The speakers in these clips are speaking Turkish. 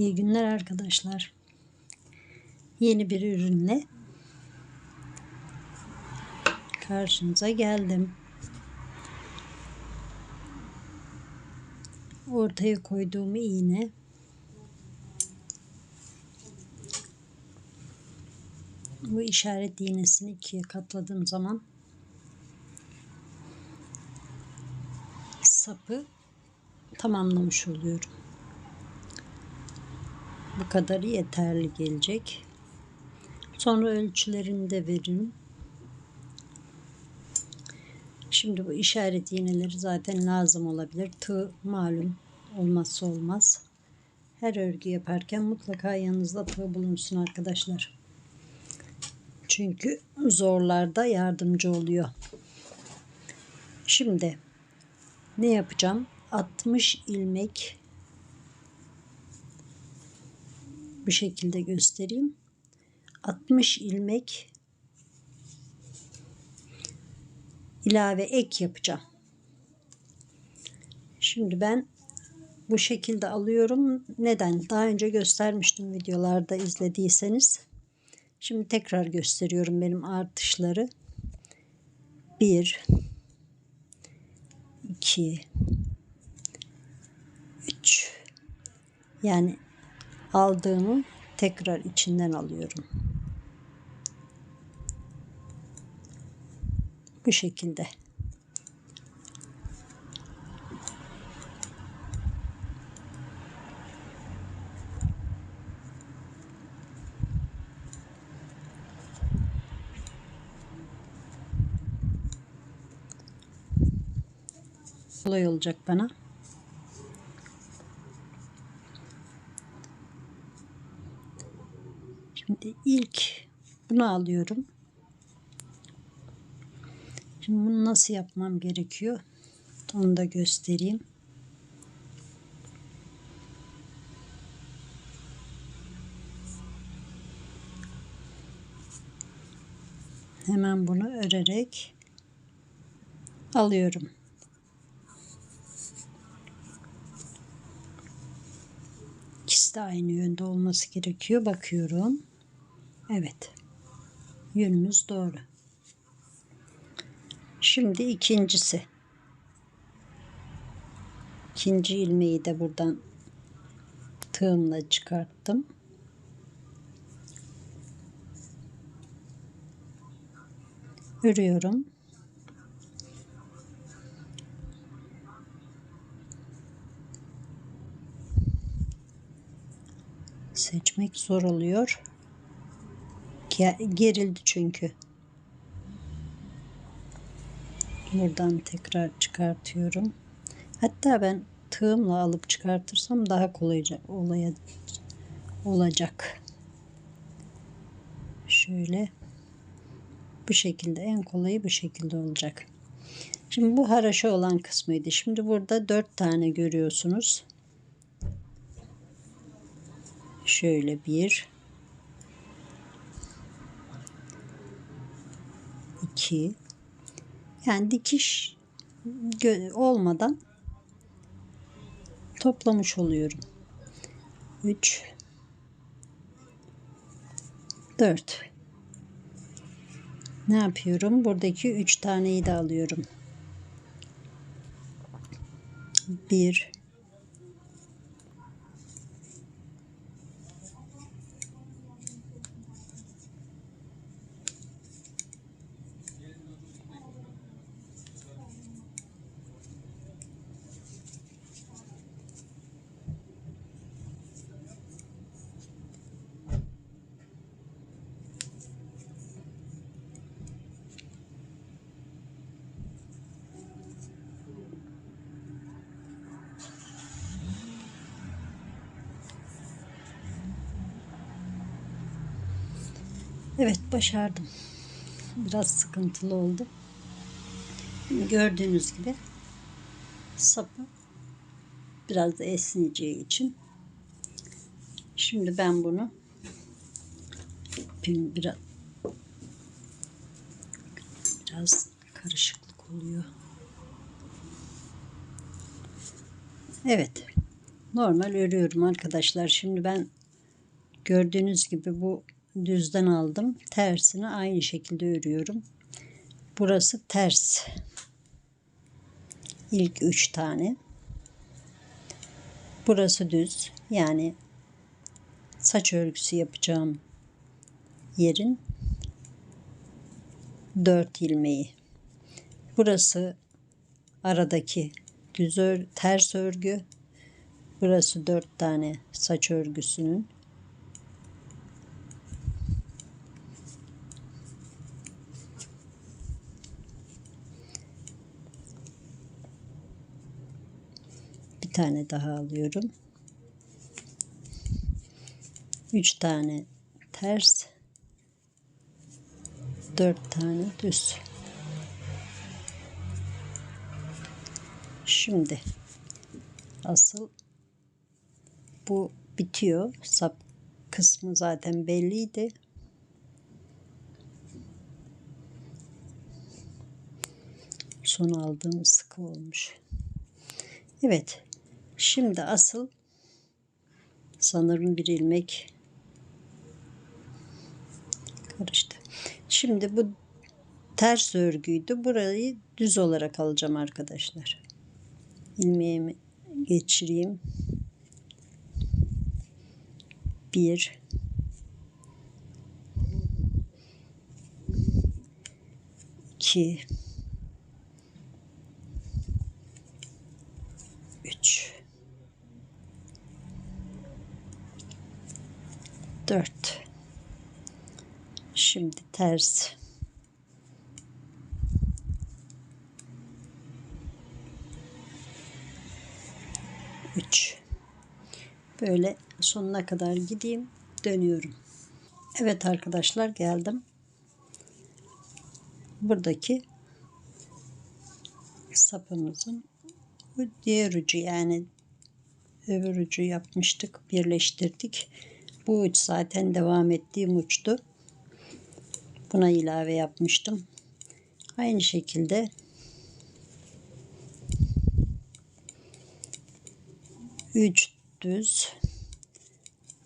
İyi günler arkadaşlar. Yeni bir ürünle karşınıza geldim. Ortaya koyduğum iğne bu işaret iğnesini ikiye katladığım zaman sapı tamamlamış oluyorum. Bu kadarı yeterli gelecek. Sonra ölçülerini de veririm. Şimdi bu işaret iğneleri zaten lazım olabilir. Tığ malum olmazsa olmaz. Her örgü yaparken mutlaka yanınızda tığ bulunsun arkadaşlar. Çünkü zorlarda yardımcı oluyor. Şimdi ne yapacağım? 60 ilmek bu şekilde göstereyim. 60 ilmek ilave ek yapacağım. Şimdi ben bu şekilde alıyorum. Neden? Daha önce göstermiştim videolarda izlediyseniz. Şimdi tekrar gösteriyorum benim artışları. 1 2 3 yani aldığımı tekrar içinden alıyorum. Bu şekilde. kolay olacak bana. Şimdi ilk bunu alıyorum. Şimdi bunu nasıl yapmam gerekiyor? Onu da göstereyim. Hemen bunu örerek alıyorum. İkisi de aynı yönde olması gerekiyor. Bakıyorum. Evet. Yönümüz doğru. Şimdi ikincisi. İkinci ilmeği de buradan tığımla çıkarttım. Örüyorum. Seçmek zor oluyor. Gerildi çünkü. Buradan tekrar çıkartıyorum. Hatta ben tığımla alıp çıkartırsam daha olaya, olacak. Şöyle bu şekilde en kolayı bu şekilde olacak. Şimdi bu haraşo olan kısmıydı. Şimdi burada dört tane görüyorsunuz. Şöyle bir, iki, yani dikiş olmadan toplamış oluyorum. 3 4 Ne yapıyorum? Buradaki 3 taneyi de alıyorum. 1 Evet başardım. Biraz sıkıntılı oldu. Gördüğünüz gibi sapı biraz da esneyeceği için şimdi ben bunu biraz biraz karışıklık oluyor. Evet. normal örüyorum arkadaşlar. Şimdi ben gördüğünüz gibi bu düzden aldım. Tersini aynı şekilde örüyorum. Burası ters. İlk üç tane. Burası düz. Yani saç örgüsü yapacağım yerin dört ilmeği. Burası aradaki düz ör, ters örgü. Burası dört tane saç örgüsünün. Tane daha alıyorum. Üç tane ters. Dört tane düz. Şimdi asıl bu bitiyor. Sap kısmı zaten belliydi. Son aldığım sıkı olmuş. Evet. Şimdi asıl sanırım bir ilmek karıştı. Şimdi bu ters örgüydü. Burayı düz olarak alacağım arkadaşlar. İlmeğimi geçireyim. Bir iki 4 şimdi ters. Üç. Böyle sonuna kadar gideyim dönüyorum. Evet arkadaşlar geldim. Buradaki sapımızın diğer ucu yani öbür ucu yapmıştık birleştirdik. Bu uç zaten devam ettiğim uçtu. Buna ilave yapmıştım. Aynı şekilde üç düz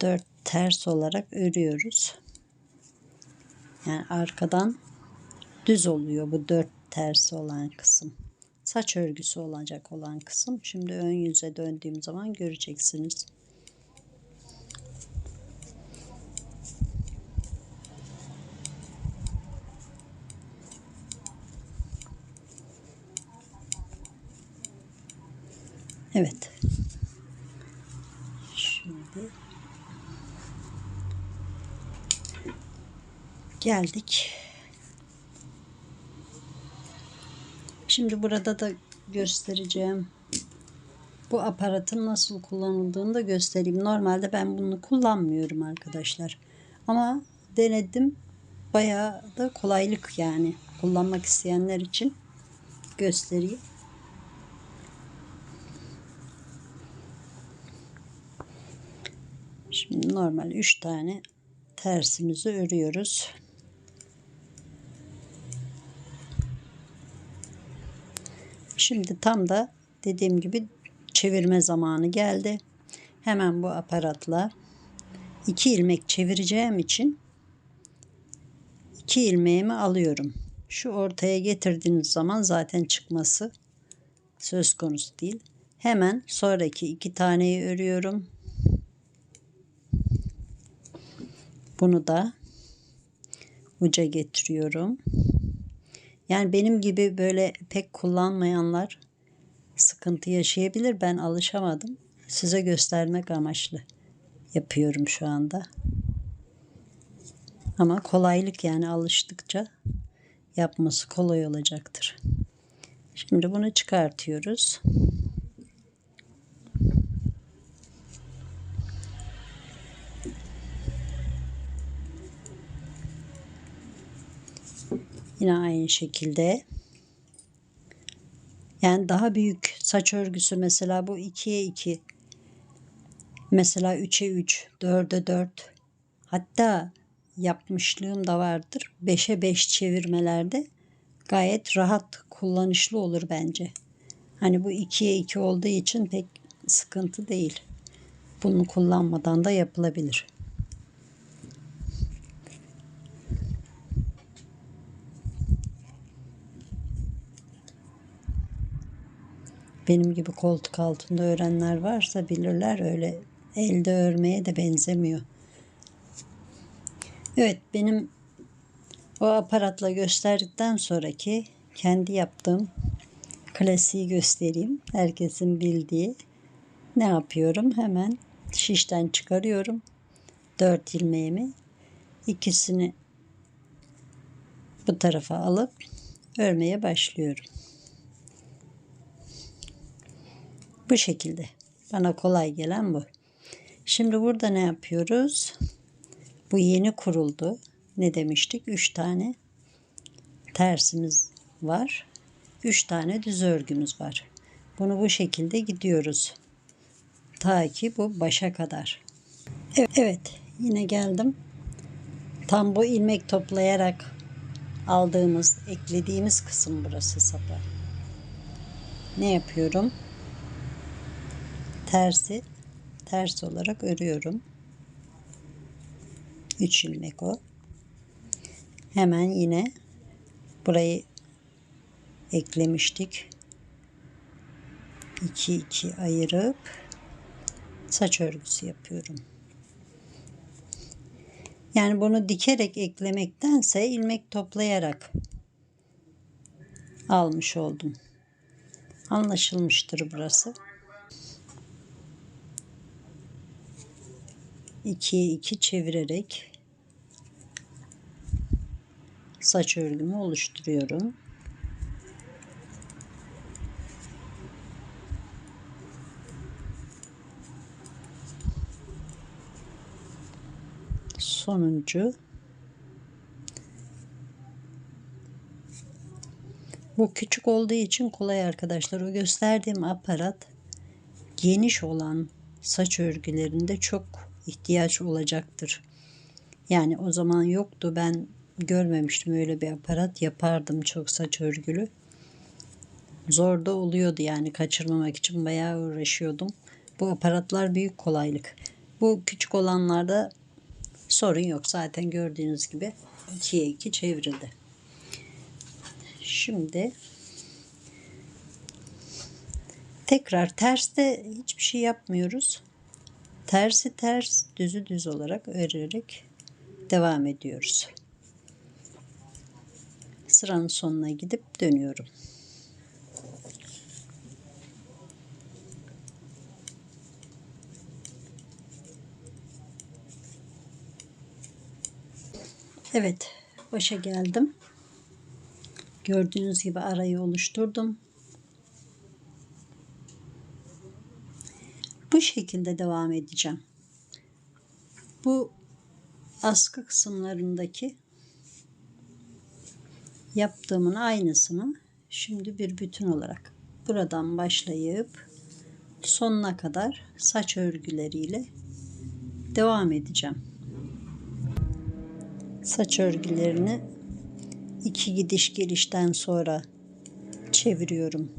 dört ters olarak örüyoruz. Yani arkadan düz oluyor bu dört ters olan kısım. Saç örgüsü olacak olan kısım. Şimdi ön yüze döndüğüm zaman göreceksiniz. Evet. Şimdi geldik. Şimdi burada da göstereceğim. Bu aparatın nasıl kullanıldığını da göstereyim. Normalde ben bunu kullanmıyorum arkadaşlar. Ama denedim. Bayağı da kolaylık yani. Kullanmak isteyenler için göstereyim. Şimdi normal 3 tane tersimizi örüyoruz. Şimdi tam da dediğim gibi çevirme zamanı geldi. Hemen bu aparatla iki ilmek çevireceğim için iki ilmeğimi alıyorum. Şu ortaya getirdiğiniz zaman zaten çıkması söz konusu değil. Hemen sonraki iki taneyi örüyorum. Bunu da uca getiriyorum. Yani benim gibi böyle pek kullanmayanlar sıkıntı yaşayabilir. Ben alışamadım. Size göstermek amaçlı yapıyorum şu anda. Ama kolaylık yani alıştıkça yapması kolay olacaktır. Şimdi bunu çıkartıyoruz. Yine aynı şekilde. Yani daha büyük saç örgüsü mesela bu 2'ye 2. Mesela 3'e 3, 4'e 4. Hatta yapmışlığım da vardır. 5'e 5 çevirmelerde gayet rahat kullanışlı olur bence. Hani bu 2'ye 2 olduğu için pek sıkıntı değil. Bunu kullanmadan da yapılabilir. Benim gibi koltuk altında öğrenler varsa bilirler öyle elde örmeye de benzemiyor. Evet benim o aparatla gösterdikten sonraki kendi yaptığım klasiği göstereyim. Herkesin bildiği ne yapıyorum? Hemen şişten çıkarıyorum. Dört ilmeğimi. ikisini bu tarafa alıp örmeye başlıyorum. Bu şekilde. Bana kolay gelen bu. Şimdi burada ne yapıyoruz? Bu yeni kuruldu. Ne demiştik? 3 tane tersimiz var. 3 tane düz örgümüz var. Bunu bu şekilde gidiyoruz. Ta ki bu başa kadar. Evet, yine geldim. Tam bu ilmek toplayarak aldığımız, eklediğimiz kısım burası sapa. Ne yapıyorum? Tersi ters olarak örüyorum. 3 ilmek o. Hemen yine burayı eklemiştik. 2 2 ayırıp saç örgüsü yapıyorum. Yani bunu dikerek eklemektense ilmek toplayarak almış oldum. Anlaşılmıştır burası. 2'ye 2 çevirerek saç örgümü oluşturuyorum. Sonuncu Bu küçük olduğu için kolay arkadaşlar. O gösterdiğim aparat geniş olan saç örgülerinde çok ihtiyaç olacaktır. Yani o zaman yoktu. Ben görmemiştim öyle bir aparat. Yapardım çok saç örgülü. Zor da oluyordu yani kaçırmamak için bayağı uğraşıyordum. Bu aparatlar büyük kolaylık. Bu küçük olanlarda sorun yok. Zaten gördüğünüz gibi 2'ye 2 çevrildi. Şimdi tekrar terste hiçbir şey yapmıyoruz. Tersi ters, düzü düz olarak örerek devam ediyoruz. Sıranın sonuna gidip dönüyorum. Evet, başa geldim. Gördüğünüz gibi arayı oluşturdum. Bu şekilde devam edeceğim. Bu askı kısımlarındaki yaptığımın aynısını şimdi bir bütün olarak buradan başlayıp sonuna kadar saç örgüleriyle devam edeceğim. Saç örgülerini iki gidiş gelişten sonra çeviriyorum.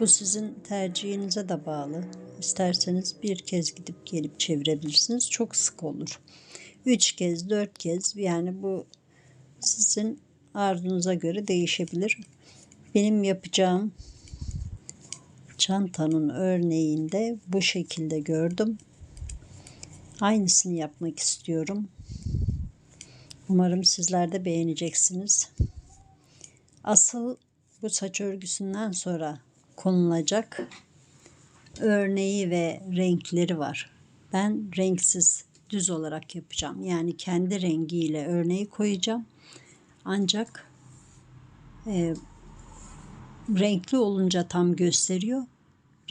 Bu sizin tercihinize de bağlı. İsterseniz bir kez gidip gelip çevirebilirsiniz. Çok sık olur. Üç kez, dört kez yani bu sizin arzunuza göre değişebilir. Benim yapacağım çantanın örneğinde bu şekilde gördüm. Aynısını yapmak istiyorum. Umarım sizler de beğeneceksiniz. Asıl bu saç örgüsünden sonra konulacak örneği ve renkleri var. Ben renksiz düz olarak yapacağım. Yani kendi rengiyle örneği koyacağım. Ancak e, renkli olunca tam gösteriyor.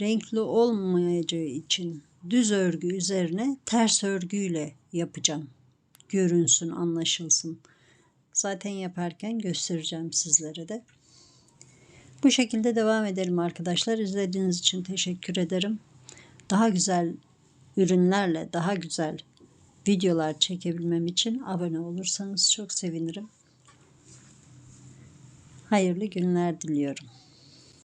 Renkli olmayacağı için düz örgü üzerine ters örgüyle yapacağım. Görünsün, anlaşılsın. Zaten yaparken göstereceğim sizlere de. Bu şekilde devam edelim arkadaşlar. İzlediğiniz için teşekkür ederim. Daha güzel ürünlerle daha güzel videolar çekebilmem için abone olursanız çok sevinirim. Hayırlı günler diliyorum.